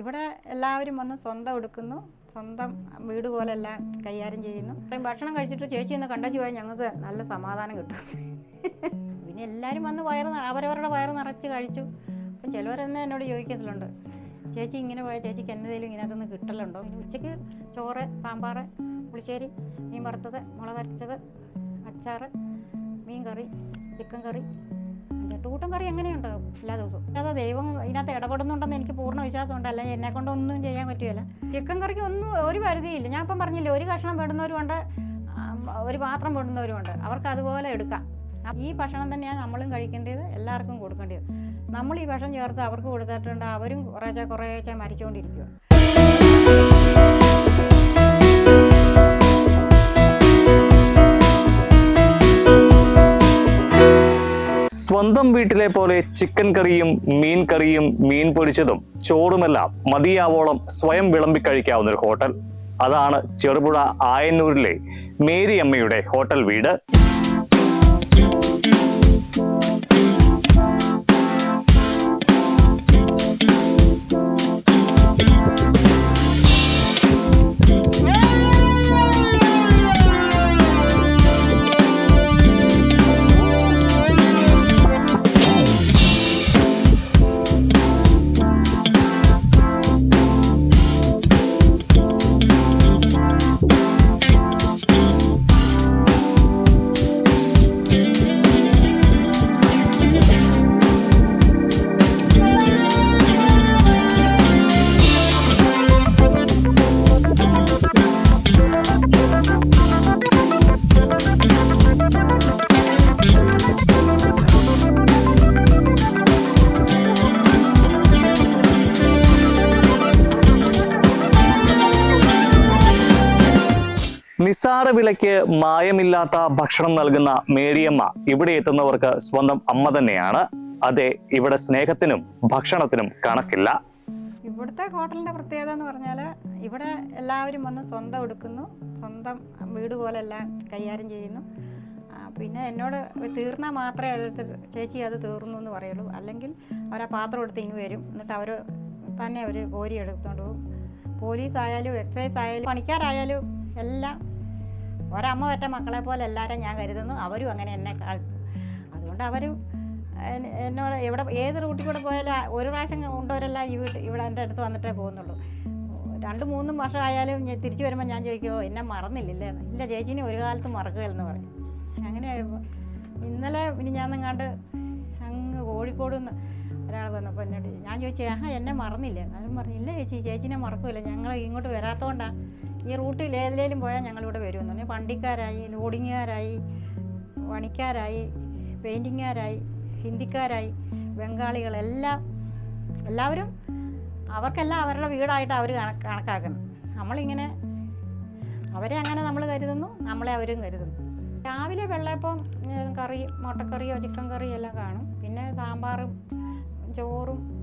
ഇവിടെ എല്ലാവരും വന്ന് സ്വന്തം എടുക്കുന്നു. സ്വന്തം വീട് പോലെ എല്ലാം കൈകാര്യം ചെയ്യുന്നു. ഭക്ഷണം കഴിച്ചിട്ട് ചേച്ചി എന്ന് കണ്ടു പോയാൽ ഞങ്ങൾക്ക് നല്ല സമാധാനം കിട്ടും. പിന്നെ എല്ലാവരും വന്ന് വയറ് അവരവരുടെ വയറ് നിറച്ച് കഴിച്ചു. അപ്പം ചിലവരെന്നെ എന്നോട് ചോദിക്കത്തിലുണ്ട്. ചേച്ചി ഇങ്ങനെ പോയാൽ ചേച്ചിക്ക് എന്തെങ്കിലും ഇതിനകത്തുനിന്ന് കിട്ടലുണ്ടോ? പിന്നെ ഉച്ചയ്ക്ക് ചോറ് സാമ്പാർ പുളിശ്ശേരി മീൻ വറുത്തത് മുളകരച്ചത് അച്ചാറ് മീൻ കറി ചിക്കൻ കറി ചട്ടുകൂട്ടം കറി എങ്ങനെയുണ്ടാവും എല്ലാ ദിവസവും. അതാ ദൈവം ഇതിനകത്ത് ഇടപെടുന്നുണ്ടെന്ന് എനിക്ക് പൂർണ വിശ്വാസമുണ്ട്. അല്ല എന്നെ കൊണ്ട് ഒന്നും ചെയ്യാൻ പറ്റുകയില്ല. ചിക്കൻ കറിക്ക് ഒന്നും ഒരു പരിധിയില്ല. ഞാൻ ഇപ്പം പറഞ്ഞില്ല ഒരു കഷ്ണം പെടുന്നവരുമുണ്ട് ഒരു പാത്രം പെടുന്നവരുമുണ്ട് അവർക്ക് അതുപോലെ എടുക്കാം. ഈ ഭക്ഷണം തന്നെയാണ് നമ്മളും കഴിക്കേണ്ടത് എല്ലാവർക്കും കൊടുക്കേണ്ടത്. നമ്മൾ ഈ ഭക്ഷണം ചേർത്ത് അവർക്ക് കൊടുത്തിട്ടുണ്ട് അവരും കുറേശ്ശെ കുറേശ്ശെ മരിച്ചുകൊണ്ടിരിക്കുക സ്വന്തം വീട്ടിലെ പോലെ ചിക്കൻ കറിയും മീൻ കറിയും മീൻ പൊരിച്ചതും ചോറുമെല്ലാം മതിയാവോളം സ്വയം വിളമ്പി കഴിക്കാവുന്ന ഒരു ഹോട്ടൽ. അതാണ് ചെറുപുഴ ആയന്നൂരിലെ മേരി അമ്മയുടെ ഹോട്ടൽ വീട്. നിസാര വിലയ്ക്ക് മായമില്ലാത്ത ഭക്ഷണം നൽകുന്ന മേരിയമ്മ ഇവിടെ എത്തുന്നവർക്ക് സ്വന്തം അമ്മ തന്നെയാണ്. അതെ ഇവിടെ സ്നേഹത്തിനും ഭക്ഷണത്തിനും കണക്കില്ല. ഇവിടുത്തെ ഹോട്ടലിന്റെ പ്രത്യേകത എന്ന് പറഞ്ഞാൽ ഇവിടെ എല്ലാവരും വന്ന് സ്വന്തം എടുക്കുന്നു. സ്വന്തം വീട് പോലെ എല്ലാം കൈകാര്യം ചെയ്യുന്നു. പിന്നെ എന്നോട് തീർന്നാൽ മാത്രമേ അത് ചേച്ചി അത് തീർന്നു എന്ന് പറയുള്ളൂ. അല്ലെങ്കിൽ അവർ ആ പാത്രം എടുത്ത് ഇങ്ങ് വരും. എന്നിട്ട് അവർ തന്നെ അവർ കോരി എടുത്തുകൊണ്ട് പോകും. പോലീസ് ആയാലും എക്സൈസ് ആയാലും പണിക്കാരായാലും എല്ലാം ഒരമ്മ പറ്റ മക്കളെ പോലെ എല്ലാവരും ഞാൻ കരുതുന്നു. അവരും അങ്ങനെ എന്നെ അതുകൊണ്ട് അവരും എന്നോട് എവിടെ ഏത് റൂട്ടിൽ കൂടെ പോയാലും ഒരു പ്രാവശ്യം കൊണ്ടവരെല്ലാം ഈ വീട്ടിൽ ഇവിടെ എന്റെ അടുത്ത് വന്നിട്ടേ പോകുന്നുള്ളൂ. രണ്ട് മൂന്നും വർഷം ആയാലും തിരിച്ചു വരുമ്പോൾ ഞാൻ ചോദിക്കുമോ എന്നെ മറന്നില്ലല്ലേ. ഇല്ല ചേച്ചിനെ ഒരു കാലത്തും മറക്കുകയെന്ന് പറയും. അങ്ങനെ ഇന്നലെ ഇനി ഞാൻ നിങ്ങാണ്ട് അങ്ങ് കോഴിക്കോട് നിന്ന് ഒരാൾ വന്നപ്പോൾ എന്നോട് ഞാൻ ചോദിച്ചു ആഹാ എന്നെ മറന്നില്ലേ? എന്നാലും പറഞ്ഞു ഇല്ല ചേച്ചി ചേച്ചിനെ മറക്കില്ല ഞങ്ങൾ ഇങ്ങോട്ട് വരാത്തതുകൊണ്ടാണ് ഈ റൂട്ടിൽ ഏതിലേലും പോയാൽ ഞങ്ങളിവിടെ വരുമെന്ന് പറഞ്ഞു. വണ്ടിക്കാരായി ലോഡിങ്ങുകാരായി പണിക്കാരായി പെയിന്റിങ്ങുകാരായി ഹിന്ദിക്കാരായി ബംഗാളികളെല്ലാം എല്ലാവരും അവർക്കെല്ലാം അവരുടെ വീടായിട്ട് അവർ കണക്കാക്കുന്നു. നമ്മളിങ്ങനെ അവരെ അങ്ങനെ നമ്മൾ കരുതുന്നു നമ്മളെ അവരും കരുതുന്നു. രാവിലെ വെള്ളയപ്പം കറി മുട്ടക്കറിയോ ചിക്കൻ കറിയോ എല്ലാം കാണും. പിന്നെ സാമ്പാറും ചോറും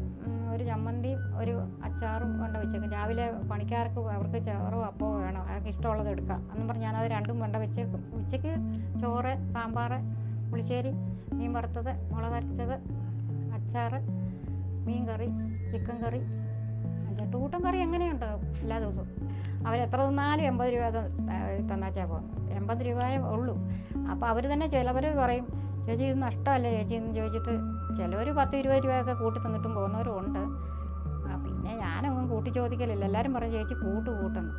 ഒരു ചമ്മന്തിയും ഒരു അച്ചാറും കൊണ്ട് വെച്ചേക്കും. രാവിലെ പണിക്കാർക്ക് അവർക്ക് ചോറോ അപ്പോ വേണം? അവർക്ക് ഇഷ്ടമുള്ളത് എടുക്കാം. എന്നും പറഞ്ഞ് ഞാനത് രണ്ടും വേണ്ട വെച്ചേക്കും. ഉച്ചയ്ക്ക് ചോറ് സാമ്പാർ പുളിശ്ശേരി മീൻ വറുത്തത് മുളകരച്ചത് അച്ചാർ മീൻ കറി ചിക്കൻ കറി ചട്ടുകൂട്ടം കറി എങ്ങനെയുണ്ട് എല്ലാ ദിവസവും? അവരെത്ര തിന്നാലും എൺപത് രൂപ തന്നാച്ചാൽ പോകുന്നത് എൺപത് രൂപയേ ഉള്ളൂ. അപ്പോൾ അവർ തന്നെ ചിലവർ പറയും ചേച്ചി ഇത് നഷ്ടമല്ലേ? ചേച്ചി എന്ന് ചോദിച്ചിട്ട് ചിലവർ പത്ത് ഇരുപത് രൂപയൊക്കെ കൂട്ടി തന്നിട്ടും പോകുന്നവരും ഉണ്ട് പിന്നെ ഞാനൊന്നും കൂട്ടി ചോദിക്കലില്ല. എല്ലാവരും പറയും ചേച്ചി കൂട്ട് കൂട്ടുന്നു.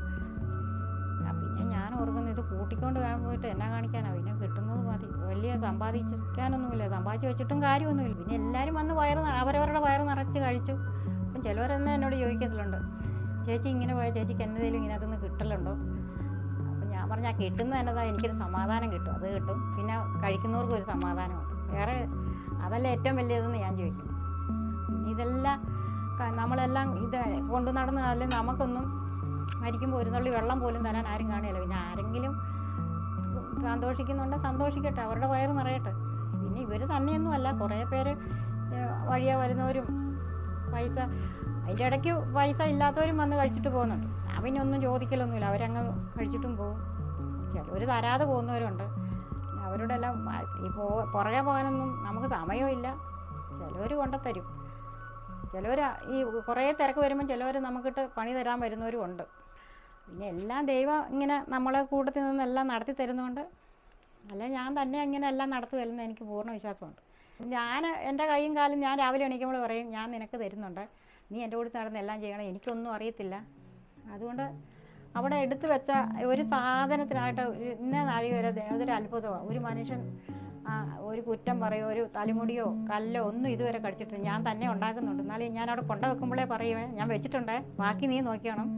പിന്നെ ഞാൻ ഓർക്കുന്നു ഇത് കൂട്ടിക്കൊണ്ട് പോകാൻ പോയിട്ട് എന്നാ കാണിക്കാനാണ് പിന്നെ കിട്ടുന്നത് മതി. വലിയ സമ്പാദിക്കാനൊന്നുമില്ല സമ്പാദിച്ച് വെച്ചിട്ടും കാര്യമൊന്നുമില്ല. പിന്നെ എല്ലാവരും വന്ന് വയറ് അവരവരുടെ വയറ് നിറച്ച് കഴിച്ചു. അപ്പം ചിലവരൊന്നും എന്നോട് ചോദിക്കത്തിലുണ്ട് ചേച്ചി ഇങ്ങനെ പോയ ചേച്ചിക്ക് എന്തെങ്കിലും ഇങ്ങനെ ഇതിനകത്തുനിന്ന് കിട്ടലുണ്ടോ? അപ്പം ഞാൻ പറഞ്ഞാൽ ആ കിട്ടുന്നത് എന്നതാ എനിക്കൊരു സമാധാനം കിട്ടും. അത് കിട്ടും. പിന്നെ കഴിക്കുന്നവർക്കും ഒരു സമാധാനമുണ്ട്. വേറെ അതല്ല ഏറ്റവും വലിയതെന്ന് ഞാൻ ചോദിക്കും ഇതെല്ലാം നമ്മളെല്ലാം ഇത് കൊണ്ടു നടന്ന് അല്ലെങ്കിൽ നമുക്കൊന്നും മരിക്കുമ്പോൾ ഒരു തുള്ളി വെള്ളം പോലും തരാൻ ആരും കാണില്ല. പിന്നെ ആരെങ്കിലും സന്തോഷിക്കുന്നുണ്ട് സന്തോഷിക്കട്ടെ. അവരുടെ വയറ് നിറയട്ടെ. പിന്നെ ഇവർ തന്നെയൊന്നുമല്ല കുറേ പേര് വഴിയാ വരുന്നവരും പൈസ അതിന്റെ ഇടയ്ക്ക് പൈസ ഇല്ലാത്തവരും വന്ന് കഴിച്ചിട്ട് പോകുന്നുണ്ട്. ഒന്നും ചോദിക്കലൊന്നുമില്ല. അവരങ്ങ് കഴിച്ചിട്ടും പോകും. ചിലവർ തരാതെ പോകുന്നവരുണ്ട്. അവരുടെ എല്ലാം ഈ പോ പുറകെ പോകാനൊന്നും നമുക്ക് സമയമില്ല. ചിലവർ കൊണ്ടുത്തരും ചിലവർ ഈ കുറേ തിരക്ക് വരുമ്പോൾ ചിലവർ നമുക്കിട്ട് പണി തരാൻ വരുന്നവരും ഉണ്ട്. പിന്നെ എല്ലാം ദൈവം ഇങ്ങനെ നമ്മളെ കൂട്ടത്തിൽ നിന്നെല്ലാം നടത്തി തരുന്നുണ്ട് അല്ല ഞാൻ തന്നെ അങ്ങനെ എല്ലാം നടത്തുമല്ലെന്ന് എനിക്ക് പൂർണ വിശ്വാസമുണ്ട്. ഞാൻ എന്റെ കൈയും കാലും ഞാൻ രാവിലെ എണീക്കുമ്പോൾ പറയും ഞാൻ നിനക്ക് തരുന്നുണ്ട്. നീ എന്റെ കൂടെ നടന്ന് എല്ലാം ചെയ്യണം. എനിക്കൊന്നും അറിയത്തില്ല. അതുകൊണ്ട് അവിടെ എടുത്തു വെച്ച ഒരു സാധനത്തിനായിട്ട് ഇന്ന നാഴി വരെ അതൊരു അത്ഭുതമാണ് ഒരു മനുഷ്യൻ ഒരു കുറ്റം പറയോ ഒരു തലമുടിയോ കല്ലോ ഒന്നും ഇതുവരെ കടിച്ചിട്ടില്ല. ഞാൻ തന്നെ ഉണ്ടാക്കുന്നുണ്ട്. എന്നാലും ഞാൻ അവിടെ കൊണ്ട വെക്കുമ്പോഴേ പറയുവേ ഞാൻ വെച്ചിട്ടുണ്ട്. ബാക്കി നീ നോക്കിയോണം.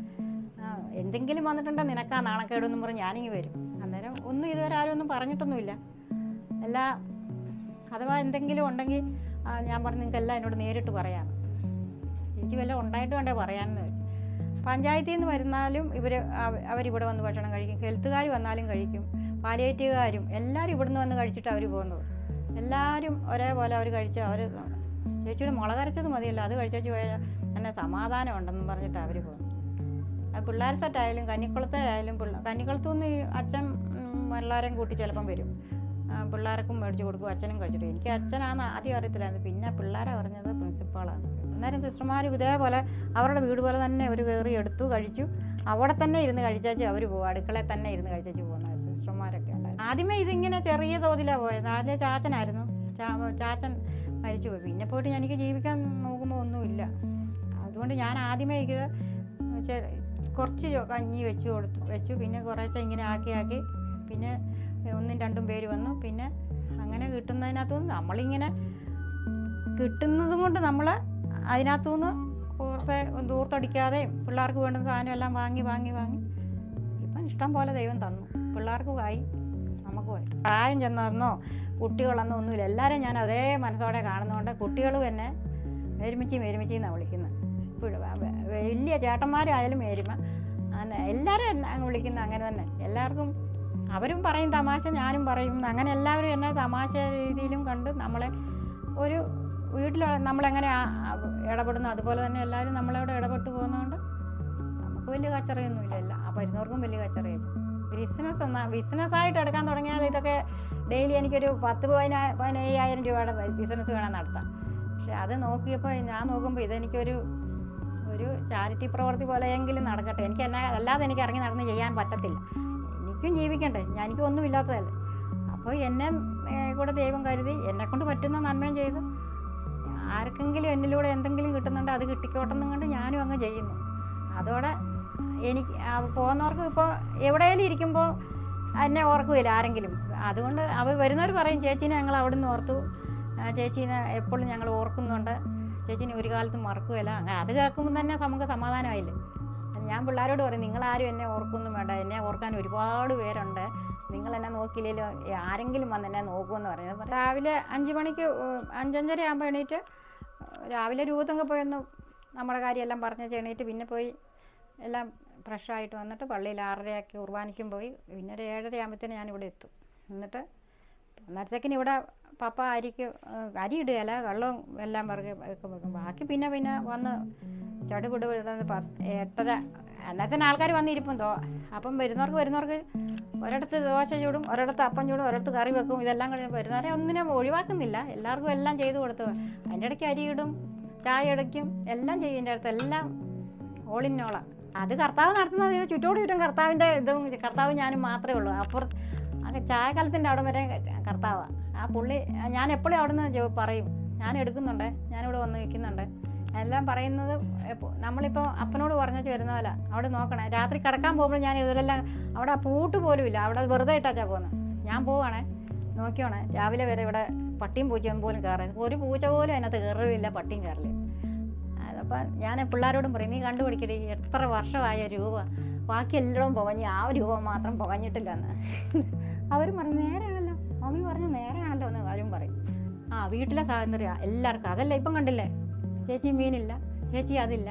എന്തെങ്കിലും വന്നിട്ടുണ്ടോ? നിനക്കാ നാണക്കേടൊന്നും പറഞ്ഞ് ഞാനിങ്ങ് വരും. അന്നേരം ഒന്നും ഇതുവരെ ആരും ഒന്നും പറഞ്ഞിട്ടൊന്നുമില്ല. എല്ലാ അഥവാ എന്തെങ്കിലും ഉണ്ടെങ്കിൽ ഞാൻ പറഞ്ഞു നിങ്ങൾക്ക് എല്ലാം എന്നോട് നേരിട്ട് പറയാം ചേച്ചി വല്ലതും ഉണ്ടായിട്ട് വേണ്ടേ പറയാമെന്ന് പഞ്ചായത്തിൽ നിന്ന് വരുന്നാലും ഇവർ അവരിവിടെ വന്ന് ഭക്ഷണം കഴിക്കും. ഹെൽത്തുകാർ വന്നാലും കഴിക്കും. പാലിയേറ്റീവുകാരും എല്ലാവരും ഇവിടുന്ന് വന്ന് കഴിച്ചിട്ട് അവർ പോകുന്നത്. എല്ലാവരും ഒരേപോലെ അവർ കഴിച്ച് അവർ ചേച്ചിയുടെ മുളകരച്ചത് മതിയല്ല. അത് കഴിച്ചു പോയാൽ തന്നെ സമാധാനം ഉണ്ടെന്ന് പറഞ്ഞിട്ട് അവർ പോകും പിള്ളേർ സെറ്റായാലും കന്നിക്കുളത്തായാലും പിള്ള കന്നിക്കുളത്തു നിന്ന് അച്ഛൻ എല്ലാവരെയും കൂട്ടി ചിലപ്പം വരും. പിള്ളേർക്കും മേടിച്ച് കൊടുക്കും. അച്ഛനും കഴിച്ചിട്ട് എനിക്ക് അച്ഛനാണെന്ന് ആദ്യം അറിയത്തില്ലായിരുന്നു. പിന്നെ പിള്ളേരെ പറഞ്ഞത് പ്രിൻസിപ്പാളാണ് അന്നേരം സിസ്റ്റർമാർ ഇതേപോലെ അവരുടെ വീട് പോലെ തന്നെ അവർ കയറി എടുത്തു കഴിച്ചു. അവിടെ തന്നെ ഇരുന്ന് കഴിച്ചാച്ച് അവർ പോകും അടുക്കളയിൽ തന്നെ ഇരുന്ന് കഴിച്ചാച്ച് പോകുന്ന സിസ്റ്റർമാരൊക്കെ ഉണ്ടായിരുന്നു. ആദ്യമേ ഇതിങ്ങനെ ചെറിയ തോതിലാണ് പോയത്. ആദ്യം ചാച്ചനായിരുന്നു. ചാച്ചൻ മരിച്ചു പോയി. പിന്നെ പോയിട്ട് എനിക്ക് ജീവിക്കാൻ നോക്കുമ്പോൾ ഒന്നുമില്ല. അതുകൊണ്ട് ഞാൻ ആദ്യമേ ഇത് കുറച്ച് കഞ്ഞി വെച്ച് കൊടുത്തു. വെച്ചു. പിന്നെ കുറേശ്ശെ ഇങ്ങനെ ആക്കി ആക്കി. പിന്നെ ഒന്നും രണ്ടും പേര് വന്നു. പിന്നെ അങ്ങനെ കിട്ടുന്നതിനകത്തുനിന്ന് നമ്മളിങ്ങനെ കിട്ടുന്നതും കൊണ്ട് നമ്മൾ അതിനകത്തുനിന്ന് കുറേ ദൂർത്തടിക്കാതെയും പിള്ളേർക്ക് വേണ്ട സാധനം എല്ലാം വാങ്ങി വാങ്ങി വാങ്ങി. ഇപ്പം ഇഷ്ടം പോലെ ദൈവം തന്നു. പിള്ളേർക്ക് ആയി. നമുക്കും ആയി. പ്രായം ചെന്നോ കുട്ടികളെന്നോ ഒന്നുമില്ല. എല്ലാവരും ഞാൻ അതേ മനസ്സോടെ കാണുന്നതുകൊണ്ട് കുട്ടികളും എന്നെ മേരുമിച്ചി മേരുമിച്ചി എന്നാണ് വിളിക്കുന്നത് വലിയ ചേട്ടന്മാരായാലും മേരുമ. എല്ലാവരും അങ്ങ് വിളിക്കുന്നത് അങ്ങനെ തന്നെ. എല്ലാവർക്കും അവരും പറയും തമാശ ഞാനും പറയും. അങ്ങനെ എല്ലാവരും എന്നെ തമാശ രീതിയിലും കണ്ട് നമ്മളെ ഒരു വീട്ടിൽ നമ്മളെങ്ങനെ ഇടപെടുന്നു? അതുപോലെ തന്നെ എല്ലാവരും നമ്മളോട് ഇടപെട്ട് പോകുന്നതുകൊണ്ട് നമുക്ക് വലിയ കച്ചറയൊന്നുമില്ല ഇല്ലല്ല. ആ വരുന്നവർക്കും വലിയ കച്ചറയില്ല. ബിസിനസ് എന്നാ ബിസിനസ്സായിട്ട് എടുക്കാൻ തുടങ്ങിയാൽ ഇതൊക്കെ ഡെയിലി എനിക്കൊരു പത്ത് പതിനാ പതിനയ്യായിരം രൂപയുടെ ബിസിനസ് വേണം നടത്താം പക്ഷെ അത് നോക്കിയപ്പോൾ ഞാൻ നോക്കുമ്പോൾ ഇതെനിക്കൊരു ഒരു ചാരിറ്റി പ്രവൃത്തി പോലെയെങ്കിലും നടക്കട്ടെ. എനിക്ക് എന്നാ അല്ലാതെ എനിക്ക് ഇറങ്ങി നടന്ന് ചെയ്യാൻ പറ്റത്തില്ല. എനിക്കും ജീവിക്കണ്ടേ. ഞാൻ എനിക്കൊന്നും ഇല്ലാത്തതല്ലേ. അപ്പോൾ എന്നെ കൂടെ ദൈവം കരുതി എന്നെക്കൊണ്ട് പറ്റുന്ന നന്മയും ചെയ്ത് ആർക്കെങ്കിലും എന്നിലൂടെ എന്തെങ്കിലും കിട്ടുന്നുണ്ട് അത് കിട്ടിക്കോട്ടെന്നും കണ്ട് ഞാനും അങ്ങ് ചെയ്യുന്നു. അതോടെ എനിക്ക് പോകുന്നവർക്ക് ഇപ്പോൾ എവിടെയെങ്കിലും ഇരിക്കുമ്പോൾ എന്നെ ഓർക്കുകയില്ല ആരെങ്കിലും. അതുകൊണ്ട് അവർ വരുന്നവർ പറയും ചേച്ചീനെ ഞങ്ങൾ അവിടെ നിന്ന് ഓർത്തു ചേച്ചീനെ എപ്പോഴും ഞങ്ങൾ ഓർക്കുന്നുണ്ട്. ചേച്ചീനെ ഒരു കാലത്തും മറക്കുകയില്ല അത് കേൾക്കുമ്പോൾ തന്നെ നമുക്ക് സമാധാനമായില്ലേ? ഞാൻ പിള്ളേരോട് പറയും നിങ്ങളാരും എന്നെ ഓർക്കൊന്നും വേണ്ട. എന്നെ ഓർക്കാൻ ഒരുപാട് പേരുണ്ട്. നിങ്ങൾ എന്നെ നോക്കിയില്ലെങ്കിലും ആരെങ്കിലും വന്ന് എന്നെ നോക്കുമെന്ന് പറയുന്നത് രാവിലെ അഞ്ച് മണിക്ക് അഞ്ചഞ്ചര ആകുമ്പോൾ എണീറ്റ് രാവിലെ രൂപത്തൊക്കെ പോയൊന്ന് നമ്മുടെ കാര്യമെല്ലാം പറഞ്ഞ് എണീറ്റ് പിന്നെ പോയി എല്ലാം ഫ്രഷായിട്ട് വന്നിട്ട് പള്ളിയിൽ ആറരയാക്കി കുർബാനയ്ക്കും പോയി. പിന്നെ ഒരു ഏഴര ആകുമ്പോഴത്തേന് ഞാനിവിടെ എത്തും. എന്നിട്ട് അന്നേരത്തേക്കിന് ഇവിടെ പപ്പ അരിക്ക് അരി ഇടുകയല്ല വെള്ളവും എല്ലാം പിറകെ വെക്കും വെക്കും. ബാക്കി പിന്നെ പിന്നെ വന്ന് ചടുപിട് വിടുന്നത് പത്ത് എട്ടര അന്നേരത്തിന് ആൾക്കാർ വന്നിരിപ്പം തോ അപ്പം വരുന്നവർക്ക് വരുന്നവർക്ക് ഒരിടത്ത് ദോശ ചൂടും ഒരിടത്ത് അപ്പം ചൂടും ഒരിടത്ത് കറി വെക്കും. ഇതെല്ലാം കഴിഞ്ഞ് വരുന്നവരെ ഒന്നിനും ഒഴിവാക്കുന്നില്ല. എല്ലാവർക്കും എല്ലാം ചെയ്തു കൊടുത്തു അതിന്റെ ഇടയ്ക്ക് അരി ഇടും ചായ ഇടയ്ക്കും എല്ലാം ചെയ്യും എന്റെ അടുത്ത് എല്ലാം ഓളിന്നോളാം അത് കർത്താവ് നടത്തുന്നത് ചുറ്റോട് ചുറ്റും കർത്താവിന്റെ ഇതും കർത്താവ് ഞാനും മാത്രമേ ഉള്ളൂ. അപ്പുറത്ത് അങ്ങ് ചായക്കാലത്തിന്റെ അവിടെ വരെ കർത്താവാണ് ആ പുള്ളി ഞാൻ എപ്പോഴും അവിടെ നിന്ന് പറയും ഞാൻ എടുക്കുന്നുണ്ട് ഞാനിവിടെ വന്ന് നിൽക്കുന്നുണ്ട് എല്ലാം പറയുന്നത് നമ്മളിപ്പോൾ അപ്പനോട് പറഞ്ഞു വരുന്ന പോലെ അവിടെ നോക്കണേ രാത്രി കിടക്കാൻ പോകുമ്പോൾ ഞാൻ ഇതിലെല്ലാം അവിടെ ആ പൂട്ട് പോലും ഇല്ല അവിടെ വെറുതെ ഇട്ടാച്ചാ പോകുന്നത് ഞാൻ പോവാണേ നോക്കിയോണേ രാവിലെ വരെ ഇവിടെ പട്ടിയും പൂച്ചയും പോലും കയറുന്നത് ഒരു പൂച്ച പോലും അതിനകത്ത് കയറില്ല പട്ടിയും കയറില്ല അതപ്പം ഞാൻ പിള്ളേരോടും പറയും നീ കണ്ടുപിടിക്കടി എത്ര വർഷമായ രൂപ ബാക്കി എല്ലാം പുകഞ്ഞ് ആ രൂപ മാത്രം പുകഞ്ഞിട്ടില്ലെന്ന് അവരും പറഞ്ഞു നേരാണല്ലോ. മമ്മി പറഞ്ഞു നേരാണല്ലോ എന്ന് അവരും പറയും. ആ വീട്ടിലെ സ്വാതന്ത്ര്യം എല്ലാവർക്കും. അതല്ല ഇപ്പം കണ്ടില്ലേ? ചേച്ചി മീനില്ല. ചേച്ചി അതില്ല.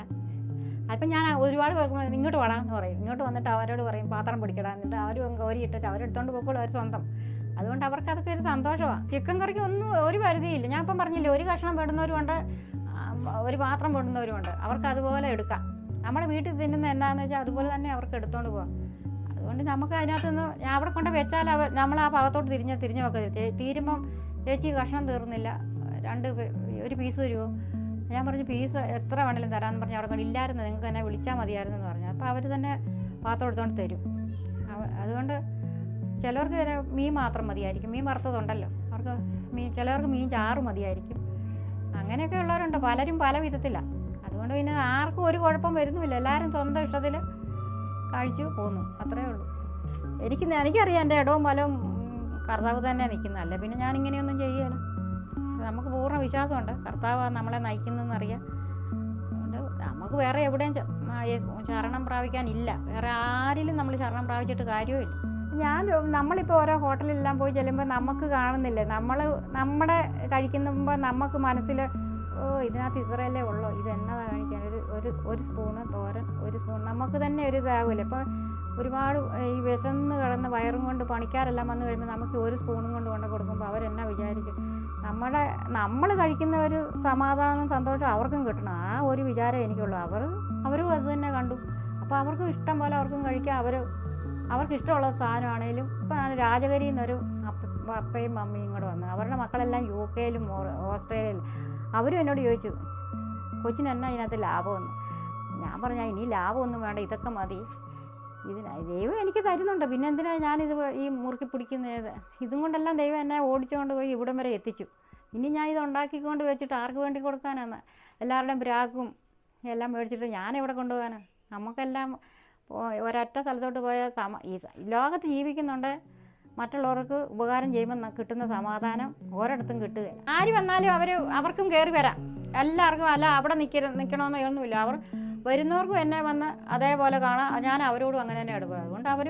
അപ്പം ഞാൻ ഒരുപാട് കേൾക്കുമ്പോൾ ഇങ്ങോട്ട് വേണം എന്ന് പറയും. ഇങ്ങോട്ട് വന്നിട്ട് അവരോട് പറയും പാത്രം പിടിക്കടാ എന്നിട്ട് അവരും കോരി ഇട്ടിട്ട് അവരെടുത്തോണ്ട് പോക്കോളും അവർ സ്വന്തം. അതുകൊണ്ട് അവർക്ക് അതൊക്കെ ഒരു സന്തോഷമാണ് ചിക്കൻ കറിക്ക് ഒന്നും ഒരു പരിധിയില്ല. ഞാൻ ഇപ്പം പറഞ്ഞില്ലേ ഒരു കഷ്ണം പെടുന്നവരുമുണ്ട് ഒരു പാത്രം പെടുന്നവരുമുണ്ട്. അവർക്ക് അതുപോലെ എടുക്കാം. നമ്മുടെ വീട്ടിൽ തിന്നുന്ന എന്താണെന്ന് വെച്ചാൽ അതുപോലെ തന്നെ അവർക്ക് എടുത്തോണ്ട് പോകാം അതുകൊണ്ട് നമുക്ക് അതിനകത്തുനിന്ന് അവിടെ കൊണ്ട് വെച്ചാൽ അവർ നമ്മൾ ആ ഭാഗത്തോട്ട് തിരിഞ്ഞ് തിരിഞ്ഞ് നോക്കരുത് ചേ- തീരുമ്പം ചേച്ചി കഷ്ണം തീർന്നില്ല. രണ്ട് ഒരു പീസ് തരുമോ ഞാൻ പറഞ്ഞു പീസ് എത്ര വേണേലും തരാമെന്ന് പറഞ്ഞു. അവിടെ കൊണ്ട് ഇല്ലായിരുന്നു. നിങ്ങൾക്ക് തന്നെ വിളിച്ചാൽ മതിയായിരുന്നു എന്ന് പറഞ്ഞു. അപ്പോൾ അവർ തന്നെ പാത്രം എടുത്തുകൊണ്ട് തരും. അതുകൊണ്ട് ചിലവർക്ക് തന്നെ മീൻ മാത്രം മതിയായിരിക്കും. മീൻ വറുത്തതുണ്ടല്ലോ. അവർക്ക് മീൻ ചിലവർക്ക് മീൻ ചാറ് മതിയായിരിക്കും. അങ്ങനെയൊക്കെ ഉള്ളവരുണ്ട്. പലരും പല വിധത്തിലാണ് അതുകൊണ്ട് പിന്നെ ആർക്കും ഒരു കുഴപ്പം വരുന്നുമില്ല. എല്ലാവരും സ്വന്തം ഇഷ്ടത്തിൽ കഴിച്ചു പോന്നു. അത്രേ ഉള്ളൂ. എനിക്ക് എനിക്കറിയാം എന്റെ ഇടവും വലവും കർത്താവ് തന്നെ നിൽക്കുന്നതല്ലേ പിന്നെ ഞാൻ ഇങ്ങനെയൊന്നും ചെയ്യല. നമുക്ക് പൂർണ വിശ്വാസമുണ്ട്. കർത്താവ് നമ്മളെ നയിക്കുന്നതെന്ന് അറിയാം അതുകൊണ്ട് നമുക്ക് വേറെ എവിടെയും ശരണം പ്രാപിക്കാനില്ല വേറെ ആരിലും നമ്മൾ ശരണം പ്രാപിച്ചിട്ട് കാര്യവുമില്ല. ഞാൻ നമ്മളിപ്പോൾ ഓരോ ഹോട്ടലിലെല്ലാം പോയി ചെല്ലുമ്പോൾ നമുക്ക് കാണുന്നില്ല? നമ്മൾ നമ്മുടെ കഴിക്കുമ്പോൾ നമുക്ക് മനസ്സിൽ ഓ ഇതിനകത്ത് ഇത്രയല്ലേ ഉള്ളൂ. ഇത് എന്നതാണ് കാണിക്കാൻ ഒരു ഒരു സ്പൂണ് തോരൻ ഒരു സ്പൂൺ നമുക്ക് തന്നെ ഒരു ഇതാകില്ല ഇപ്പോൾ ഒരുപാട് ഈ വിശന്ന് കിടന്ന് വയറും കൊണ്ട് പണിക്കാരെല്ലാം വന്നു കഴിയുമ്പോൾ നമുക്ക് ഒരു സ്പൂണും കൊണ്ട് കൊണ്ട് കൊടുക്കുമ്പോൾ അവരെന്നാ വിചാരിക്കും നമ്മുടെ നമ്മൾ കഴിക്കുന്ന ഒരു സമാധാനം സന്തോഷം അവർക്കും കിട്ടണം. ആ ഒരു വിചാരം എനിക്കുള്ളൂ. അവർ അവരും അത് തന്നെ കണ്ടു. അപ്പോൾ അവർക്കും ഇഷ്ടം പോലെ അവർക്കും കഴിക്കാം. അവർ അവർക്ക് ഇഷ്ടമുള്ള സാധനമാണേലും ഇപ്പം ഞാൻ രാജകരിയിൽ നിന്നൊരു അപ്പ അപ്പയും മമ്മിയും കൂടെ വന്നു. അവരുടെ മക്കളെല്ലാം യു കെയിലും ഓസ്ട്രേലിയയിലും അവരും എന്നോട് ചോദിച്ചു കൊച്ചിന് എന്നാ ഇതിനകത്ത് ലാഭമെന്ന്. ഞാൻ പറഞ്ഞാൽ ഇനി ലാഭമൊന്നും വേണ്ട ഇതൊക്കെ മതി. ഇതിന് ദൈവം എനിക്ക് തരുന്നുണ്ട്. പിന്നെ എന്തിനാണ് ഞാനിത് ഈ മുറുക്കി പിടിക്കുന്നത്? ഇതും കൊണ്ടെല്ലാം ദൈവം എന്നെ ഓടിച്ചുകൊണ്ട് പോയി ഇവിടം വരെ എത്തിച്ചു. ഇനി ഞാൻ ഇത് ഉണ്ടാക്കിക്കൊണ്ട് വെച്ചിട്ട് ആർക്ക് വേണ്ടി കൊടുക്കാനാണ് എല്ലാവരുടെയും ബ്രാഗും എല്ലാം മേടിച്ചിട്ട് ഞാൻ എവിടെ കൊണ്ടുപോകാനാണ് നമുക്കെല്ലാം ഒരൊറ്റ സ്ഥലത്തോട്ട് പോയാൽ സമ ഈ ലോകത്ത് ജീവിക്കുന്നുണ്ട്. മറ്റുള്ളവർക്ക് ഉപകാരം ചെയ്യുമ്പോൾ കിട്ടുന്ന സമാധാനം ഓരോടത്തും കിട്ടുക ആര് വന്നാലും അവർ അവർക്കും കയറി വരാം. എല്ലാവർക്കും അല്ല അവിടെ നിൽക്കരുത് നിൽക്കണമെന്ന് ഒന്നുമില്ല അവർ വരുന്നവർക്കും എന്നെ വന്ന് അതേപോലെ കാണാം. ഞാൻ അവരോടും അങ്ങനെ തന്നെ ഇടപെടും അതുകൊണ്ട് അവർ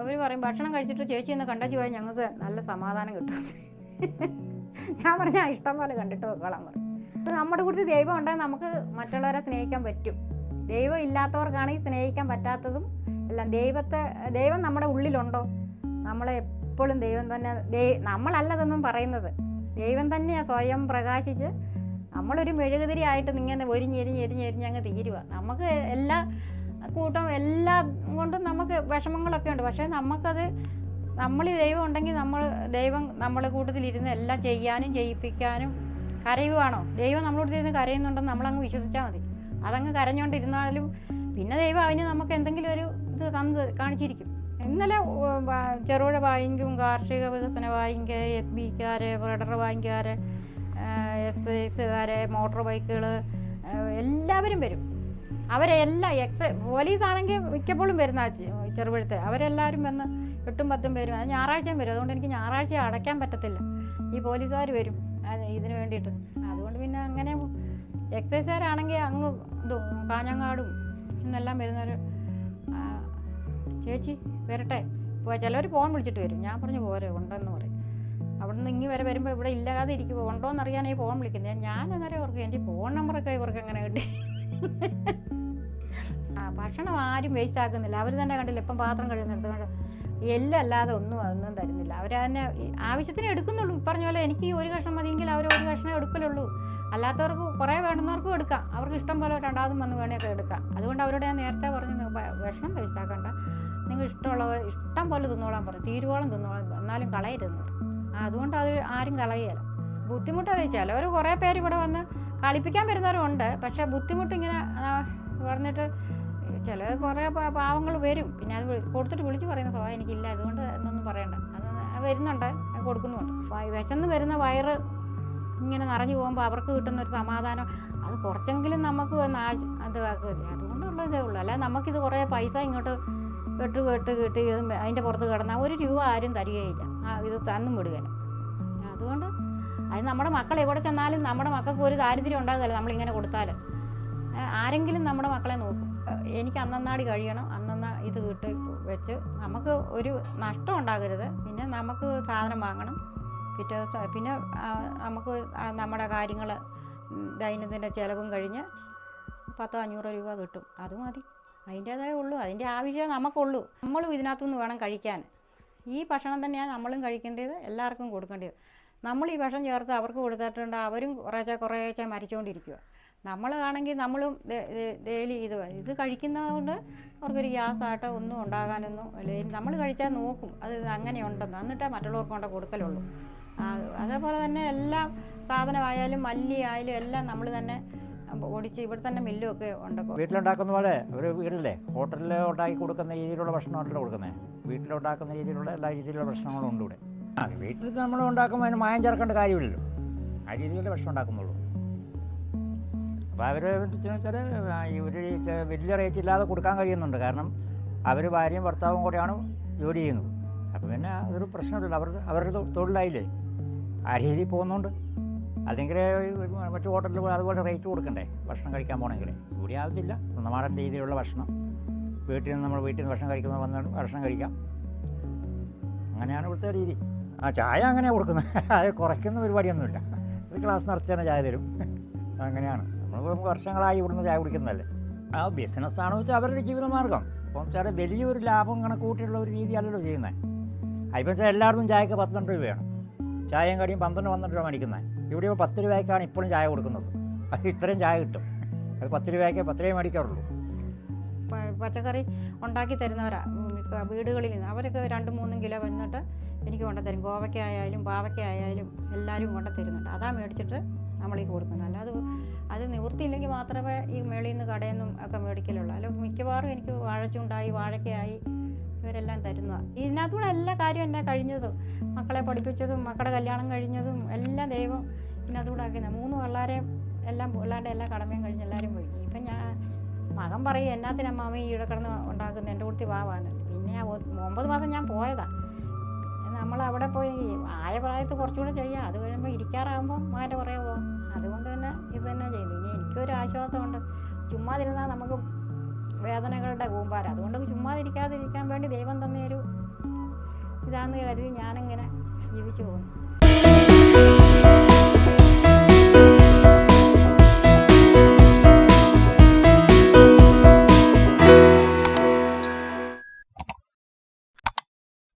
അവർ പറയും ഭക്ഷണം കഴിച്ചിട്ട് ചേച്ചി എന്ന് കണ്ടു പോയാൽ ഞങ്ങൾക്ക് നല്ല സമാധാനം കിട്ടും. ഞാൻ പറഞ്ഞാൽ ഇഷ്ടം പോലെ കണ്ടിട്ട് വെക്കോളാം പറഞ്ഞു നമ്മുടെ കൂടുതൽ ദൈവം ഉണ്ടെങ്കിൽ നമുക്ക് മറ്റുള്ളവരെ സ്നേഹിക്കാൻ പറ്റും. ദൈവം ഇല്ലാത്തവർക്കാണെങ്കിൽ സ്നേഹിക്കാൻ പറ്റാത്തതും എല്ലാം ദൈവത്തെ ദൈവം നമ്മുടെ ഉള്ളിലുണ്ടോ? നമ്മളെ എപ്പോഴും ദൈവം തന്നെ നമ്മളല്ലതൊന്നും പറയുന്നത്. ദൈവം തന്നെ സ്വയം പ്രകാശിച്ച് നമ്മളൊരു മെഴുകുതിരി ആയിട്ട് ഇങ്ങനെ ഒരിഞ്ഞെരിഞ്ഞ് എരിഞ്ഞെരിഞ്ഞ് അങ്ങ് തീരുക നമുക്ക് എല്ലാ കൂട്ടം എല്ലാ കൊണ്ടും നമുക്ക് വിഷമങ്ങളൊക്കെ ഉണ്ട്. പക്ഷേ നമുക്കത് നമ്മൾ ദൈവം ഉണ്ടെങ്കിൽ നമ്മൾ ദൈവം നമ്മളെ കൂട്ടത്തിലിരുന്ന് എല്ലാം ചെയ്യാനും ചെയ്യിപ്പിക്കാനും കരയുവാണോ? ദൈവം നമ്മളോട് ഇരുന്ന് കരയുന്നുണ്ടെന്ന് നമ്മളങ്ങ് വിശ്വസിച്ചാൽ മതി. അതങ്ങ് കരഞ്ഞുകൊണ്ടിരുന്നാലും പിന്നെ ദൈവം അതിന് നമുക്ക് എന്തെങ്കിലും ഒരു ഇത് തന്ന് കാണിച്ചിരിക്കും. ഇന്നലെ ചെറുപുഴ ബാങ്കും കാർഷിക വികസന ബാങ്ക് എസ് ബിക്കാർ ഫെഡറൽ ബാങ്കുകാർ എസ് എക്സുകാര് മോട്ടോർ ബൈക്കുകൾ എല്ലാവരും വരും. അവരെല്ലാം എക്സ് പോലീസാണെങ്കിൽ മിക്കപ്പോഴും വരുന്ന ചെറുപുഴത്തെ. അവരെല്ലാവരും വന്ന് എട്ടും പത്തും പേരും അത് ഞായറാഴ്ചയും വരും. അതുകൊണ്ട് എനിക്ക് ഞായറാഴ്ച അടയ്ക്കാൻ പറ്റത്തില്ല. ഈ പോലീസുകാർ വരും. ഇതിന് വേണ്ടിയിട്ട്. അതുകൊണ്ട് പിന്നെ അങ്ങനെ എക്സൈസുകാരാണെങ്കിൽ അങ്ങ് കാഞ്ഞങ്ങാടും എന്നെല്ലാം വരുന്നവർ ചേച്ചി വരട്ടെ. ചിലവർ ഫോൺ വിളിച്ചിട്ട് വരും. ഞാൻ പറഞ്ഞു പോരെ ഉണ്ടെന്ന് പറയും. അവിടെ നിന്ന് ഇങ്ങി വരെ വരുമ്പോൾ ഇവിടെ ഇല്ലാതെ ഇരിക്കുമ്പോൾ ഉണ്ടോ എന്നറിയാൻ ഈ ഫോൺ വിളിക്കുന്നത് ഞാൻ അന്നേരം ഓർക്കും എന്റെ ഫോൺ നമ്പറൊക്കെ ഇവർക്ക് അങ്ങനെ കിട്ടി? ആ ഭക്ഷണം ആരും വേസ്റ്റ് ആക്കുന്നില്ല. അവർ തന്നെ കണ്ടില്ല ഇപ്പം പാത്രം കഴിയുന്നിടത്ത് കണ്ട്? എല്ലാം അല്ലാതെ ഒന്നും ഒന്നും തരുന്നില്ല. അവർ തന്നെ ആവശ്യത്തിന് എടുക്കുന്നുള്ളൂ. പറഞ്ഞ പോലെ എനിക്ക് ഒരു കഷ്ണം മതിയെങ്കിൽ അവർ ഒരു കഷ്ണം എടുക്കലുള്ളൂ. അല്ലാത്തവർക്ക് കുറേ വേണ്ടുന്നവർക്കും എടുക്കാം. അവർക്ക് ഇഷ്ടം പോലെ രണ്ടാമതും വന്ന് വേണമെങ്കിൽ എടുക്കാം. അതുകൊണ്ട് അവരോട് ഞാൻ നേരത്തെ പറഞ്ഞു "നി- ഭക്ഷണം വേസ്റ്റ് ആക്കണ്ട. നിങ്ങൾ ഇഷ്ടമുള്ള ഇഷ്ടം പോലെ തിന്നോളാൻ പറഞ്ഞു തീരുവോളം തിന്നോളാൻ എന്നാലും കളയരുതെന്ന് അതുകൊണ്ട് അത് ആരും കളയുകയില്ല വെച്ചാൽ ഒരു കുറേ പേര് ഇവിടെ വന്ന് കളിപ്പിക്കാൻ വരുന്നവരുണ്ട്. പക്ഷേ ബുദ്ധിമുട്ട് ഇങ്ങനെ പറഞ്ഞിട്ട് ചില കുറേ പാവങ്ങൾ വരും. പിന്നെ അത് കൊടുത്തിട്ട് വിളിച്ച് പറയുന്ന സ്വഭാവം എനിക്കില്ല. അതുകൊണ്ട് എന്നൊന്നും പറയണ്ട. അത് വരുന്നുണ്ട്. കൊടുക്കുന്നുണ്ട്. വിശന്ന് വരുന്ന വയറ് ഇങ്ങനെ നിറഞ്ഞു പോകുമ്പോൾ അവർക്ക് കിട്ടുന്ന ഒരു സമാധാനം അത് കുറച്ചെങ്കിലും നമുക്ക് ഒന്ന് അത് അതുകൊണ്ടുള്ള ഇതേ ഉള്ളൂ. അല്ലാതെ നമുക്കിത് കുറേ പൈസ ഇങ്ങോട്ട് കെട്ട് കെട്ട് കെട്ട് അതിന്റെ പുറത്ത് കിടന്നാൽ ഒരു രൂപ ആരും തരികയില്ല. ആ ഇത് തന്നും വിടുകയില്ല അതുകൊണ്ട് അത് നമ്മുടെ മക്കൾ എവിടെ ചെന്നാലും നമ്മുടെ മക്കൾക്ക് ഒരു ദാരിദ്ര്യം ഉണ്ടാകുകയല്ല നമ്മളിങ്ങനെ കൊടുത്താൽ ആരെങ്കിലും നമ്മുടെ മക്കളെ നോക്കും. എനിക്ക് അന്നന്നാടി കഴിയണം അന്നന്ന ഇത് കിട്ടി വെച്ച് നമുക്ക് ഒരു നഷ്ടം ഉണ്ടാകരുത്. പിന്നെ നമുക്ക് സാധനം വാങ്ങണം. പിറ്റേ ദിവസം പിന്നെ നമുക്ക് നമ്മുടെ കാര്യങ്ങൾ ദൈനംദിന ചിലവും കഴിഞ്ഞ് പത്തോ അഞ്ഞൂറോ രൂപ കിട്ടും. അത് മതി. അതിന്റേതേ ഉള്ളൂ. അതിന്റെ ആവശ്യം നമുക്കുള്ളൂ. നമ്മളും ഇതിനകത്തുനിന്ന് വേണം കഴിക്കാൻ. ഈ ഭക്ഷണം തന്നെയാണ് നമ്മളും കഴിക്കേണ്ടത് എല്ലാവർക്കും കൊടുക്കേണ്ടത്. നമ്മൾ ഈ ഭക്ഷണം ചേർത്ത് അവർക്ക് കൊടുത്തിട്ടുണ്ട് അവരും കുറേശ്ശെ കുറേശ്ശെ മരിച്ചുകൊണ്ടിരിക്കുക നമ്മൾ ആണെങ്കിൽ നമ്മളും ഡെയിലി ഇത് ഇത് കഴിക്കുന്നതുകൊണ്ട് അവർക്കൊരു ഗ്യാസായിട്ടോ ഒന്നും ഉണ്ടാകാനൊന്നും അല്ലെങ്കിൽ നമ്മൾ കഴിച്ചാൽ നോക്കും അത് അങ്ങനെ ഉണ്ടെന്ന് എന്നിട്ടേ മറ്റുള്ളവർക്ക് കൊണ്ട് കൊടുക്കലുള്ളൂ. അതേപോലെ തന്നെ എല്ലാ സാധനമായാലും മല്ലി ആയാലും എല്ലാം നമ്മൾ തന്നെ ഓടിച്ച് ഇവിടെ തന്നെ മില്ലും ഒക്കെ ഉണ്ടാക്കും വീട്ടിലുണ്ടാക്കുന്ന പോലെ ഒരു വീടല്ലേ? ഹോട്ടലിൽ ഉണ്ടാക്കി കൊടുക്കുന്ന രീതിയിലുള്ള ഭക്ഷണമല്ല കൊടുക്കുന്നത് വീട്ടിലുണ്ടാക്കുന്ന രീതിയിലുള്ള എല്ലാ രീതിയിലുള്ള ഭക്ഷണങ്ങളും ഉണ്ട് ഇവിടെ. ആ വീട്ടിൽ നമ്മൾ ഉണ്ടാക്കുമ്പോൾ അതിന് മായം ചേർക്കേണ്ട കാര്യമില്ലല്ലോ. ആ രീതിയിലുള്ള ഭക്ഷണം ഉണ്ടാക്കുന്നുള്ളൂ. അപ്പോൾ അവർ വെച്ചാൽ ഇവർ വലിയ റേറ്റ് ഇല്ലാതെ കൊടുക്കാൻ കഴിയുന്നുണ്ട്. കാരണം അവർ ഭാര്യയും ഭർത്താവും കൂടെയാണ് ജോലി ചെയ്യുന്നത്. അപ്പോൾ പിന്നെ അതൊരു പ്രശ്നമില്ല അവർ അവരുടെ തൊഴിലായില്ലേ? ആ രീതിയിൽ പോകുന്നുണ്ട്. അല്ലെങ്കിൽ മറ്റു ഹോട്ടലിൽ പോയി അതുപോലെ റേറ്റ് കൊടുക്കണ്ടേ? ഭക്ഷണം കഴിക്കാൻ പോകണമെങ്കിൽ ഇവിടെ ആവശ്യമില്ല നമ്മുടെ രീതിയിലുള്ള ഭക്ഷണം. വീട്ടിൽ നിന്ന് നമ്മൾ വീട്ടിൽ നിന്ന് ഭക്ഷണം കഴിക്കുന്ന വന്ന് ഭക്ഷണം കഴിക്കാം. അങ്ങനെയാണ് ഇവിടുത്തെ രീതി. ആ ചായ അങ്ങനെയാണ് കൊടുക്കുന്നത്. അത് കുറയ്ക്കുന്ന പരിപാടിയൊന്നുമില്ല. ഒരു ഗ്ലാസ് നിറച്ചാണ് ചായ തരും. അങ്ങനെയാണ്. നമ്മൾ വർഷങ്ങളായി ഇവിടുന്ന് ചായ കുടിക്കുന്നതല്ലേ. ആ ബിസിനസ്സാണെന്ന് വെച്ചാൽ അവരുടെ ജീവിതമാർഗം. അപ്പോൾ വെച്ചാൽ വലിയൊരു ലാഭം കണക്ക് കൂട്ടിയുള്ള ഒരു രീതിയല്ലല്ലോ ചെയ്യുന്നത്. അതിപ്പോൾ വെച്ചാൽ എല്ലായിടത്തും ചായക്ക് പന്ത്രണ്ട് രൂപയാണ്. ചായയും കടിയും പന്ത്രണ്ട് പന്ത്രണ്ട് രൂപ മേടിക്കുന്നത് ഇവിടെ പത്ത് രൂപയ്ക്കാണ് ഇപ്പോഴും ചായ കൊടുക്കുന്നത്. അത് ഇത്രയും ചായ കിട്ടും. അത് പത്ത് രൂപയ്ക്ക് പത്ത് രൂപ മേടിക്കാറുള്ളൂ പച്ചക്കറി ഉണ്ടാക്കി തരുന്നവരാ. വീടുകളിൽ നിന്ന് അവരൊക്കെ രണ്ടും മൂന്നും കിലോ വന്നിട്ട് എനിക്ക് കൊണ്ടുതരും. ഗോവയ്ക്കായാലും ആയാലും പാവയ്ക്ക ആയാലും എല്ലാവരും കൊണ്ടു തരുന്നുണ്ട് അതാ മേടിച്ചിട്ട് നമ്മൾ ഈ കൊടുക്കുന്നത്. അല്ലാതെ അത് നിവൃത്തിയില്ലെങ്കിൽ മാത്രമേ ഈ മേളിൽ നിന്ന് കടയിൽ നിന്നും ഒക്കെ മേടിക്കലുള്ളൂ. അല്ല മിക്കവാറും എനിക്ക് വാഴച്ചുണ്ടായി വാഴയ്ക്കായി ഇവരെല്ലാം തരുന്നതാണ് ഇതിനകത്തൂടെ എല്ലാ കാര്യവും എന്നെ കഴിഞ്ഞതും മക്കളെ പഠിപ്പിച്ചതും മക്കളുടെ കല്യാണം കഴിഞ്ഞതും എല്ലാം ദൈവം ഇതിനകത്തൂടെ ആക്കുന്നത് മൂന്ന് പിള്ളേരെയും എല്ലാം പിള്ളേരുടെ എല്ലാ കടമയും കഴിഞ്ഞ് എല്ലാവരും പോയി. ഇപ്പം ഞാൻ മകൻ പറയും എന്നാത്തിനാ ഈ ഇവിടെ കിടന്ന് ഉണ്ടാക്കുന്നത് എന്റെ കുട്ടി വാവാന്ന് പിന്നെ ഒമ്പത് മാസം ഞാൻ പോയതാ. പിന്നെ നമ്മൾ അവിടെ പോയി ആയ പ്രായത്ത് കുറച്ചുകൂടെ ചെയ്യാം. അത് കഴിയുമ്പോൾ ഇരിക്കാറാകുമ്പോൾ മാറ്റം കുറേ പോകും അതുകൊണ്ട് തന്നെ ഇത് തന്നെ ചെയ്യുന്നു ഇനി എനിക്കൊരു ആശ്വാസമുണ്ട്. ചുമ്മാതിരുന്നാൽ നമുക്ക് വേദനകളുടെ കൂമ്പാരം. അതുകൊണ്ട് ചുമ്മാതിരിക്കാതിരിക്കാൻ വേണ്ടി ദൈവം തന്നെയൊരു ഇതാണെന്ന് കരുതി ഞാനിങ്ങനെ ജീവിച്ചു പോകുന്നു.